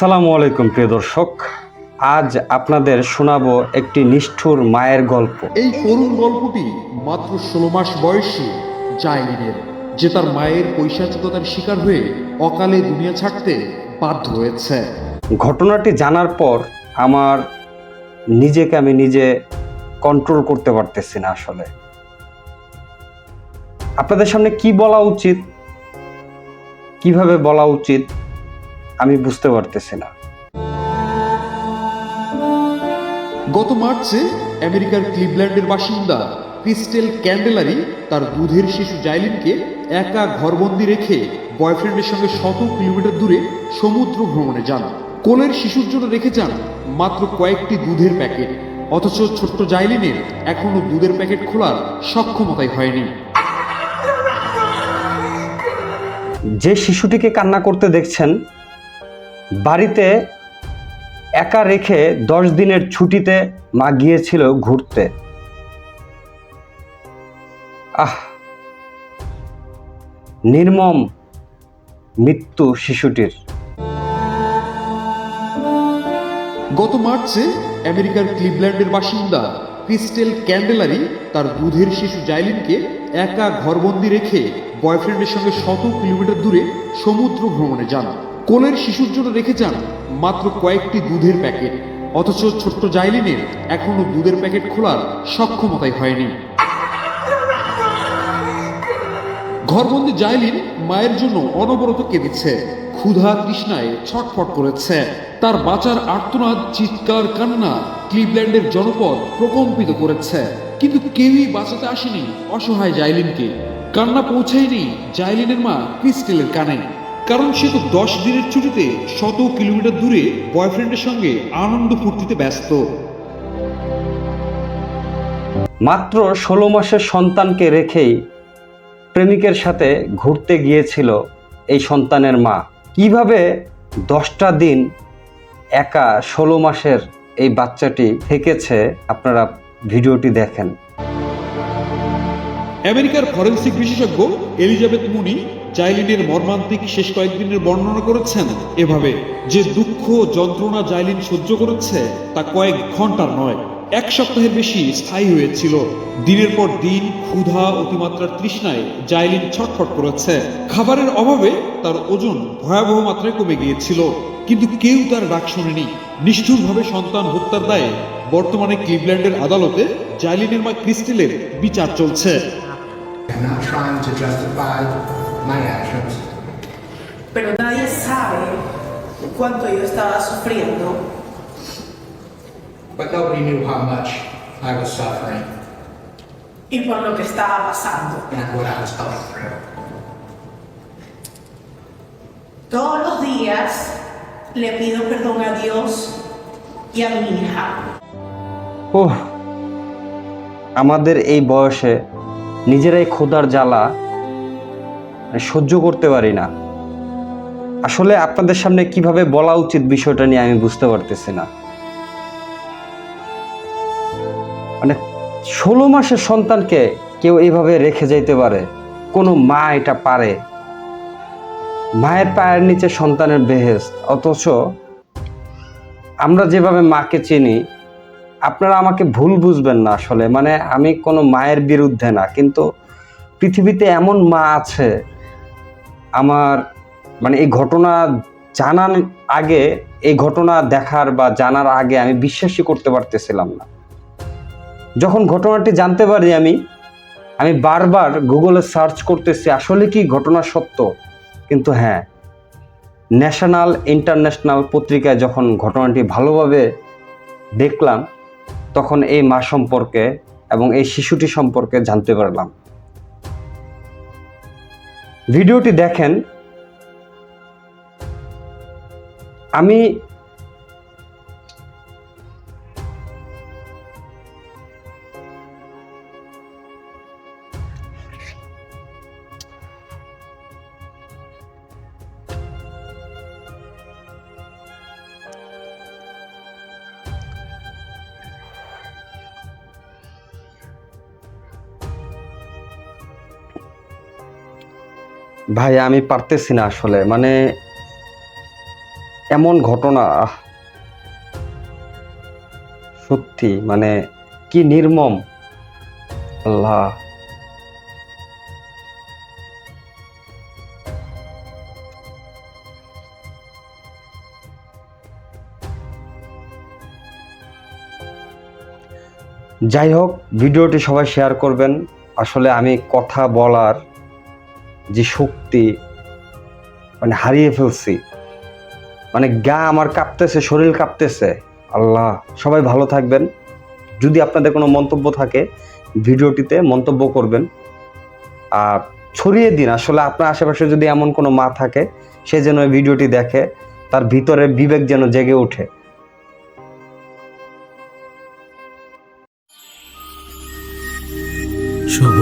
আসসালামু আলাইকুম প্রিয় দর্শক। আজ আপনাদের শোনাবো একটি নিষ্ঠুর মায়ের গল্প। এই করুণ গল্পটি মাত্র ষোলো মাস বয়সী জাইলিনের যে তার মায়ের পৈশাচিকতার শিকার হয়ে অকালে দুনিয়া ছাড়তে বাধ্য হয়েছে। ঘটনাটি জানার পর আমার নিজেকে আমি নিজে কন্ট্রোল করতে পারতেছি না আসলে। আপনাদের সামনে কি বলা উচিত? কীভাবে বলা উচিত? আমি বুঝতে পারতেছি না। গত মার্চে আমেরিকার ক্লিভল্যান্ডের বাসিন্দা ক্রিস্টেল ক্যান্ডেলারি তার দুধের শিশু জাইলিনকে একা ঘরবন্দি রেখে বয়ফ্রেন্ডের সঙ্গে শত কিলোমিটার দূরে সমুদ্র ভ্রমণে যান। কোলের শিশুর জন্য রেখে যান মাত্র কয়েকটি দুধের প্যাকেট। অথচ ছোট্ট জাইলিনের এখনও দুধের প্যাকেট খোলার সক্ষমতাই হয়নি। যে শিশুটিকে কান্না করতে দেখছেন বাড়িতে একা রেখে দশ দিনের ছুটিতে মা গিয়েছিল ঘুরতে। আহ, নির্মম মৃত্যু শিশুটির। গত মার্চে আমেরিকার ক্লিভল্যান্ডের বাসিন্দা ক্রিস্টেল ক্যান্ডেলারি তার দুধের শিশু জাইলিনকে একা ঘরবন্দি রেখে বয়ফ্রেন্ডের সঙ্গে শত কিলোমিটার দূরে সমুদ্র ভ্রমণে যান। কোলের শিশুর জন্য রেখে যান মাত্র কয়েকটি দুধের প্যাকেট। অথচ ছোট্ট জাইলিনের এখনও দুধের প্যাকেট খোলার সক্ষমতাই হয়নি। ঘরবন্দি জাইলিন মায়ের জন্য অনবরত কেঁদেছে। ক্ষুধা তৃষ্ণায় ছটফট করেছে। তার বাঁচার আর্তনাদ, চিৎকার, কান্না ক্লিভল্যান্ডের জনপদ প্রকম্পিত করেছে। কিন্তু কেউই বাঁচাতে আসেনি অসহায় জাইলিনকে। কান্না পৌঁছায়নি জাইলিনের মা ক্রিস্টেলের কানে। কারণ সে তো দশ দিনের ছুটিতে শত কিলোমিটার দূরে বয়ফ্রেন্ডের সঙ্গে আনন্দ ফুর্তিতে ব্যস্ত। মাত্র ষোলো মাসের সন্তানকে রেখেই প্রেমিকের সাথে ঘুরতে গিয়েছিল এই সন্তানের মা। কীভাবে দশটা দিন একা ষোলো মাসের এই বাচ্চাটি থেকেছে আপনারা ভিডিওটি দেখেন। আমেরিকার ফরেন্সিক বিশেষজ্ঞ এলিজাবেথ মুনি জাইলিনের মর্মান্তিক শেষ কয়েকদিনের বর্ণনা করেছেন। এভাবে যে দুঃখ যন্ত্রণা জাইলিন সহ্য করেছে, তা কয়েক ঘণ্টার নয়। এক সপ্তাহের বেশি স্থায়ী হয়েছিল। দিনের পর দিন ক্ষুধা, অতিমাত্রার তৃষ্ণায় জাইলিন ছটফট করেছে। খাবারের অভাবে তার ওজন ভয়াবহ মাত্রায় কমে গিয়েছিল। কিন্তু কেউ তার ডাক শোনেনি। নিষ্ঠুরভাবে সন্তান হত্যার দায়ে বর্তমানে ক্লিভল্যান্ডের আদালতে জাইলিনের মা ক্রিস্টেলের বিচার চলছে। I'm not trying to justify my actions. pero nadie sabe cuánto yo estaba sufriendo But nobody knew how much I was suffering y por lo que estaba pasando. and what I was going through. Todos los días le pido perdón a Dios y a mi hija. ওহ আমাদের এই বয়সে নিজেরাই ক্ষুধার জ্বালা মানে সহ্য করতে পারি না। আসলে আপনাদের সামনে কীভাবে বলা উচিত বিষয়টা নিয়ে আমি বুঝতে পারতেছি না। মানে ষোলো মাসের সন্তানকে কেউ এইভাবে রেখে যাইতে পারে, কোনো মা এটা পারে। মায়ের পায়ের নিচে সন্তানের বেহেস্ত অথচ আমরা যেভাবে মাকে চিনি, আপনারা আমাকে ভুল বুঝবেন না আসলে। মানে আমি কোনো মায়ের বিরুদ্ধে না, কিন্তু পৃথিবীতে এমন মা আছে আমার মানে এই ঘটনা জানার আগে, এই ঘটনা দেখার বা জানার আগে আমি বিশ্বাসই করতে পারতেছিলাম না। যখন ঘটনাটি জানতে পারি আমি আমি বারবার গুগলে সার্চ করতেছি, আসলে কি ঘটনা সত্য? কিন্তু হ্যাঁ ন্যাশনাল, ইন্টারন্যাশনাল পত্রিকায় যখন ঘটনাটি ভালোভাবে দেখলাম, তখন এই মা সম্পর্কে এবং এই শিশুটি সম্পর্কে জানতে পারলাম। ভিডিওটি দেখেন আমি ভাই, আমি পারতেছি না আসলে। মানে এমন ঘটনা সত্যি মানে কি নির্মম। আল্লাহ। যাই হোক, ভিডিওটি সবাই শেয়ার করবেন। আসলে আমি কথা বলার যে শক্তি মানে হারিয়ে ফেলছি। মানে গা আমার কাঁপতেছে, শরীর কাঁপতেছে। আল্লাহ, সবাই ভালো থাকবেন। যদি আপনাদের কোনো মন্তব্য থাকে, ভিডিওটিতে মন্তব্য করবেন। আর ছড়িয়ে দিন, আসলে আপনার আশেপাশে যদি এমন কোনো মা থাকে, সে যেন এই ভিডিওটি দেখে, তার ভিতরে বিবেক যেন জেগে ওঠে। শুভ